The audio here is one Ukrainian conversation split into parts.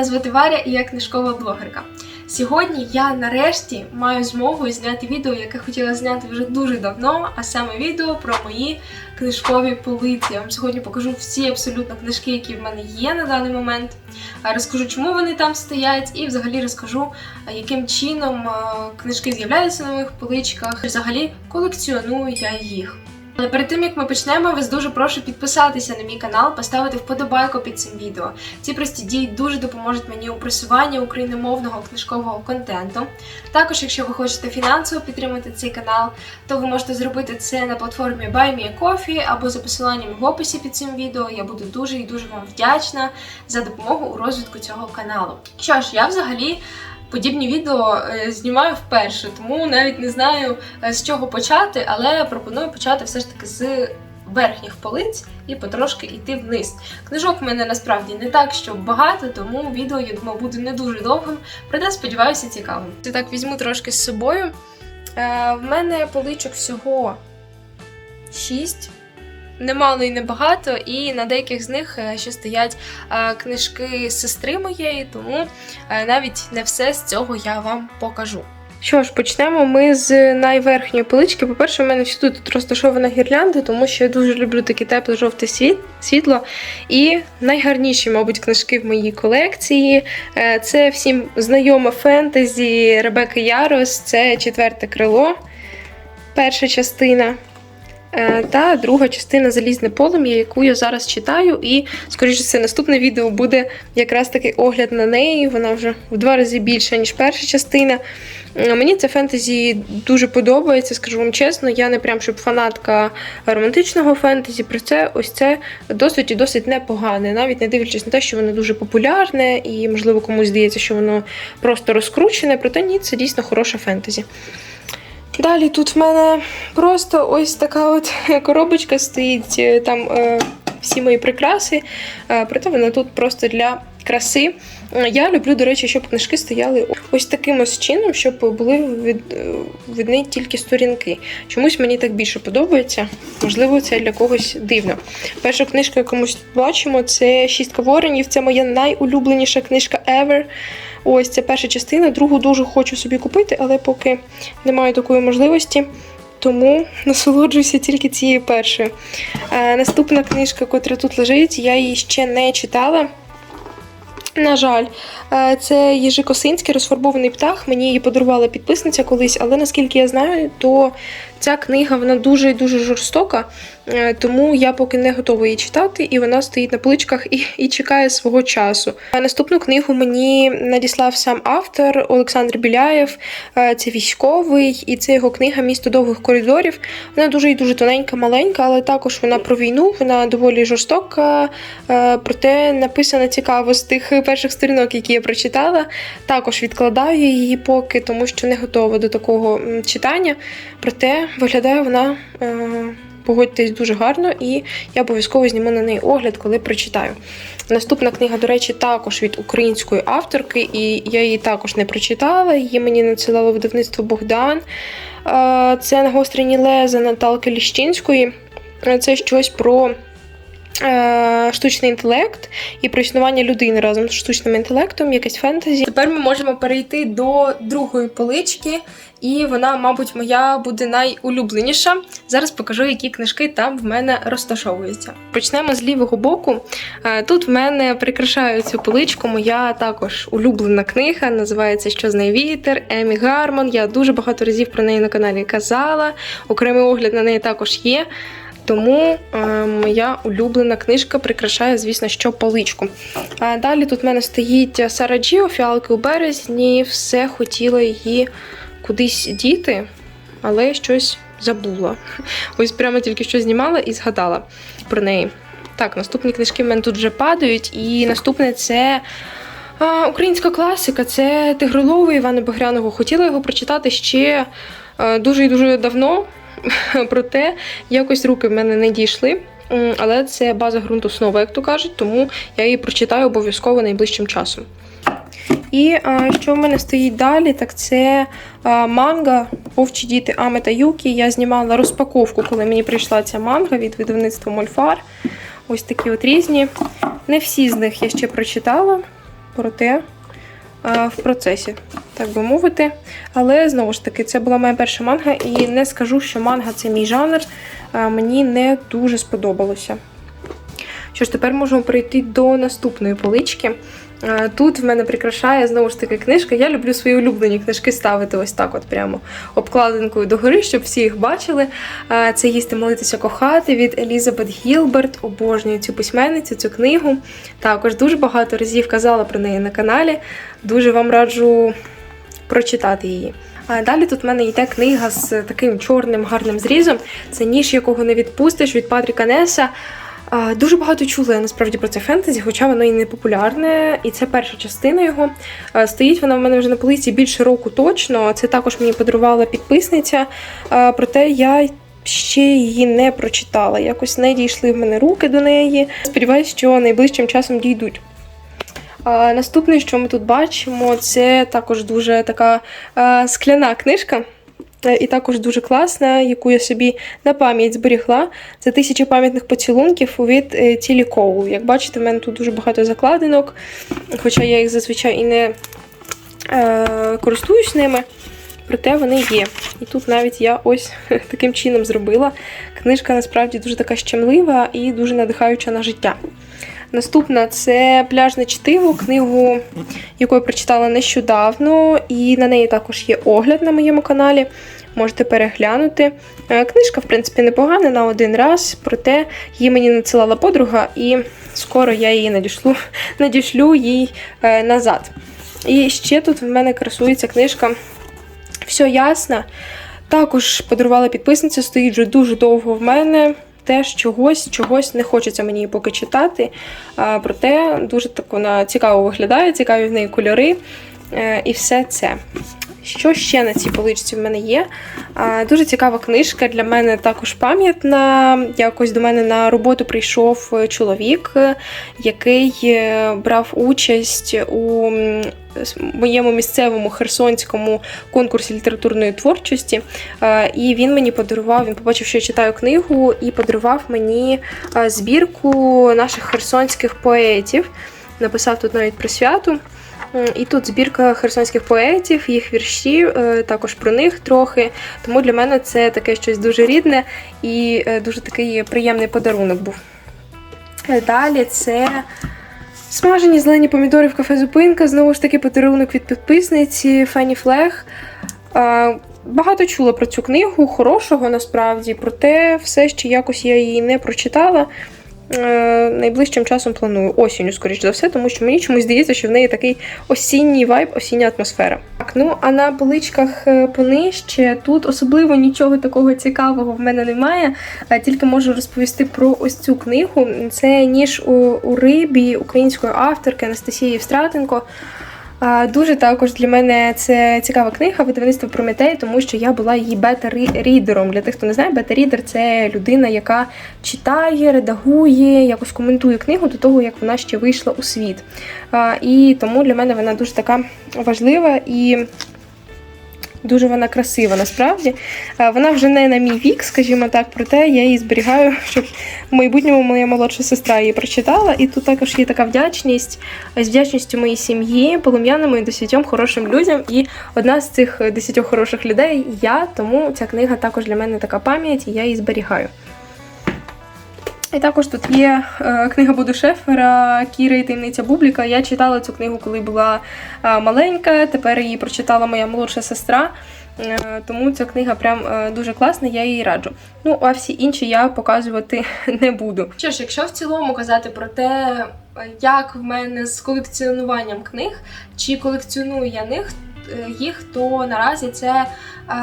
мене звати Варя і я книжкова блогерка. Сьогодні я нарешті маю змогу зняти відео, яке хотіла зняти вже дуже давно, а саме відео про мої книжкові полиці. Я вам сьогодні покажу всі абсолютно книжки, які в мене є на даний момент. Розкажу, чому вони там стоять, і взагалі розкажу, яким чином книжки з'являються на моїх поличках. Взагалі колекціоную я їх. Але перед тим як ми почнемо, вас дуже прошу підписатися на мій канал, поставити вподобайку під цим відео. Ці прості дії дуже допоможуть мені у просуванні україномовного книжкового контенту. Також, якщо ви хочете фінансово підтримати цей канал, то ви можете зробити це на платформі BuyMeACoffee або за посиланням в описі під цим відео. Я буду дуже і дуже вам вдячна за допомогу у розвитку цього каналу. Що ж, я взагалі. Подібні відео е, знімаю вперше, тому навіть не знаю е, з чого почати, але пропоную почати все ж таки з верхніх полиць і потрошки йти вниз. Книжок в мене насправді не так, що багато, тому відео, я думаю, буде не дуже довгим, проте сподіваюся, цікавим. Я так візьму трошки з собою. Е, в мене поличок всього 6. Немало і небагато, і на деяких з них е, ще стоять е, книжки сестри моєї, тому е, навіть не все з цього я вам покажу. Що ж, почнемо ми з найверхньої полички. По-перше, у мене всюди тут розташована гірлянда, тому що я дуже люблю таке тепле жовте світ, світло. І найгарніші, мабуть, книжки в моїй колекції. Це всім знайоме фентезі Ребекки Ярос, це четверте крило, перша частина. Е, Та друга частина Залізне полум'я, яку я зараз читаю, і, скоріше все, наступне відео буде якраз таки огляд на неї. Вона вже в два рази більша, ніж перша частина. Е, Мені це фентезі дуже подобається, скажу вам чесно. Я не прям щоб фанатка романтичного фентезі, про це ось це досить і досить непогане, навіть не дивлячись на те, що воно дуже популярне, і, можливо, комусь здається, що воно просто розкручене, проте ні, це дійсно хороше фентезі. Далі тут в мене просто ось така от коробочка стоїть, е, там е, всі мої прикраси, е, проте вона тут просто для краси. Я люблю, до речі, щоб книжки стояли ось таким ось чином, щоб були від, е, видні тільки сторінки. Чомусь мені так більше подобається. Можливо, це для когось дивно. Перша книжка, яку ми бачимо, це Шістка воронів. Це моя найулюбленіша книжка ever. Ось це перша частина. Другу дуже хочу собі купити, але поки не маю такої можливості. Тому насолоджуюся тільки цією першою. Е, наступна книжка, котра тут лежить, я її ще не читала. На жаль, Е, це Єжикосинський розфарбований птах. Мені її подарувала підписниця колись, але наскільки я знаю, то ця книга вона дуже і дуже жорстока, е, тому я поки не готова її читати, і вона стоїть на поличках і, і чекає свого часу. Наступну книгу мені надіслав сам автор Олександр Біляєв. Е, Це військовий, і це його книга Місто довгих коридорів. Вона дуже і дуже тоненька, маленька, але також вона про війну, вона доволі жорстока, е, проте написана цікаво з тих перших сторінок, які я прочитала. Також відкладаю її поки, тому що не готова до такого читання. Проте виглядає вона. е, Погодьтесь дуже гарно, і я обов'язково зніму на неї огляд, коли прочитаю. Наступна книга, до речі, також від української авторки, і я її також не прочитала. Її мені надсилало видавництво Богдан. Е, Це нагострені леза Наталки Ліщинської. Це щось про штучний інтелект і про існування людини разом з штучним інтелектом, якесь фентезі. Тепер ми можемо перейти до другої полички, і вона, мабуть, моя буде найулюбленіша. Зараз покажу, які книжки там в мене розташовуються. Почнемо з лівого боку. Е, Тут в мене прикрашає цю поличку моя також улюблена книга, називається Що з неї вітер Емі Гармон. Я дуже багато разів про неї на каналі казала. Окремий огляд на неї також є. Тому е, моя улюблена книжка прикрашає, звісно, що поличку. Далі тут в мене стоїть Сара Джіо, фіалки у березні. Все хотіла її кудись діти, але щось забула. Ось прямо тільки що знімала і згадала про неї. Так, наступні книжки в мене тут вже падають, і наступне це. А, українська класика це Тигролови Івана Багряного. Хотіла його прочитати ще е, дуже і дуже давно, проте якось руки в мене не дійшли. Але це база ґрунту основа, як то кажуть, тому я її прочитаю обов'язково найближчим часом. І а, що в мене стоїть далі, так це а, манга Овчі діти Ами та Юкі. Я знімала розпаковку, коли мені прийшла ця манга від видавництва Мольфар. Ось такі от різні. Не всі з них я ще прочитала. проте е, в процесі, так би мовити. Але знову ж таки, це була моя перша манга, і не скажу, що манга це мій жанр. Мені не дуже сподобалося. Що ж, тепер можемо перейти до наступної полички. Тут в мене прикрашає знову ж таки книжка. Я люблю свої улюблені книжки ставити ось так, от прямо обкладинкою догори, щоб всі їх бачили. Це їсти, молитися, кохати від Елізабет Гілберт. Обожнюю цю письменницю, цю книгу. Також дуже багато разів казала про неї на каналі. Дуже вам раджу прочитати її. А Далі тут в мене йде книга з таким чорним гарним зрізом. Це ніж, якого не відпустиш від Патріка Неса. Дуже багато чули насправді про це фентезі, хоча воно і не популярне, і це перша частина його. Стоїть вона в мене вже на полиці більше року точно. Це також мені подарувала підписниця. Проте я ще її не прочитала. Якось не дійшли в мене руки до неї. Сподіваюсь, що найближчим часом дійдуть. Наступне, що ми тут бачимо, це також дуже така скляна книжка. Е, І також дуже класна, яку я собі на пам'ять зберігла. Це тисяча пам'ятних поцілунків від е, Тілі Коул. Як бачите, в мене тут дуже багато закладинок, хоча я їх зазвичай і не е, користуюсь ними. Проте вони є. І тут навіть я ось таким чином зробила. Книжка насправді дуже така щемлива і дуже надихаюча на життя. Наступна це пляжне чтиво, книгу, яку я прочитала нещодавно, і на неї також є огляд на моєму каналі. Можете переглянути. Е, Книжка, в принципі, непогана на один раз, проте її мені надсилала подруга, і скоро я її надішлю, надішлю їй е, назад. І ще тут в мене красується книжка Все ясно. Також подарувала підписниця, стоїть вже дуже довго в мене. Теж чогось, чогось не хочеться мені поки читати. Проте дуже так вона цікаво виглядає, цікаві в неї кольори е, і все це. Що ще на цій поличці в мене є? Дуже цікава книжка для мене також пам'ятна. Якось до мене на роботу прийшов е, чоловік, е, який е, брав участь у моєму місцевому херсонському конкурсі літературної творчості. І він мені подарував, він побачив, що я читаю книгу, і подарував мені збірку наших херсонських поетів. Написав тут навіть про святу. М, І тут збірка херсонських поетів, їх вірші, е, також про них трохи. Тому для мене це таке щось дуже рідне і е, дуже такий приємний подарунок був. Е, Далі це смажені зелені помідори в кафе Зупинка. Знову ж таки, подарунок від підписниці Фені Флег. Е, Багато чула про цю книгу, хорошого насправді, проте все ще якось я її не прочитала. Е, Найближчим часом планую осінню, скоріш за все, тому що мені чомусь здається, що в неї такий осінній вайб, осіння атмосфера. Так, ну а на поличках е, понижче тут особливо нічого такого цікавого в мене немає. Е, Тільки можу розповісти про ось цю книгу. Це ніж у, у рибі української авторки Анастасії Встратенко. Дуже також для мене це цікава книга видавництво Прометей, тому що я була її бета-рідером. Для тих, хто не знає, бета-рідер це людина, яка читає, редагує, якось коментує книгу до того, як вона ще вийшла у світ. І тому для мене вона дуже така важлива і. Дуже вона красива насправді. Вона вже не на мій вік, скажімо так, проте я її зберігаю, щоб в майбутньому моя молодша сестра її прочитала. І тут також є така вдячність з вдячністю моїй сім'ї, полум'яному і десятьом хорошим людям. І одна з цих десятьох хороших людей я, тому ця книга також для мене така пам'ять, і я її зберігаю. І також тут є е, книга Буду Шефера Кіра і таємниця Бубліка. Я читала цю книгу, коли була е, маленька. Тепер її прочитала моя молодша сестра. Е, тому ця книга прям дуже класна, я її раджу. Ну, а всі інші я показувати не буду. Що ж, якщо в цілому казати про те, як в мене з колекціонуванням книг, чи колекціоную я них, їх, то наразі це е,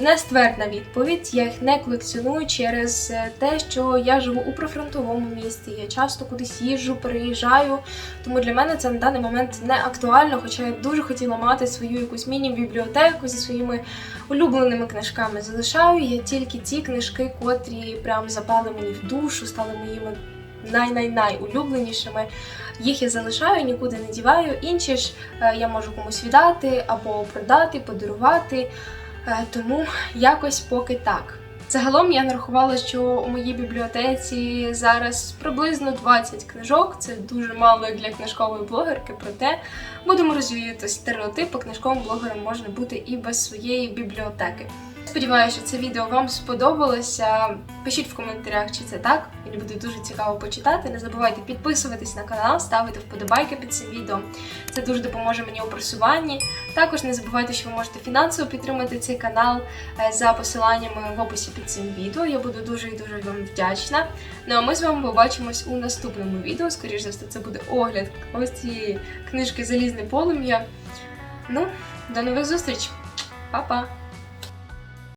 нествердна відповідь. Я їх не колекціоную через е, те, що я живу у прифронтовому місті. Я часто кудись їжджу, переїжджаю. Тому для мене це на даний момент не актуально, хоча я дуже хотіла мати свою якусь міні-бібліотеку зі своїми улюбленими книжками. Залишаю я тільки ті книжки, котрі прям запали мені в душу, стали моїми най-най-най улюбленішими. Їх я залишаю, нікуди не діваю. Інші ж е, я можу комусь віддати або продати, подарувати. Е, Тому якось поки так. Загалом я нарахувала, що у моїй бібліотеці зараз приблизно 20 книжок. Це дуже мало для книжкової блогерки, проте будемо розвіяти стереотипи. Книжковим блогером можна бути і без своєї бібліотеки. Сподіваюся, що це відео вам сподобалося. Пишіть в коментарях, чи це так. Мені буде дуже цікаво почитати. Не забувайте підписуватись на канал, ставити вподобайки під цим відео. Це дуже допоможе мені у просуванні. Також не забувайте, що ви можете фінансово підтримати цей канал е, за посиланнями в описі під цим відео. Я буду дуже і дуже вам вдячна. Ну а ми з вами побачимось у наступному відео. Скоріше за все, це буде огляд ось цієї книжки Залізне полум'я. Ну, до нових зустріч! Па-па!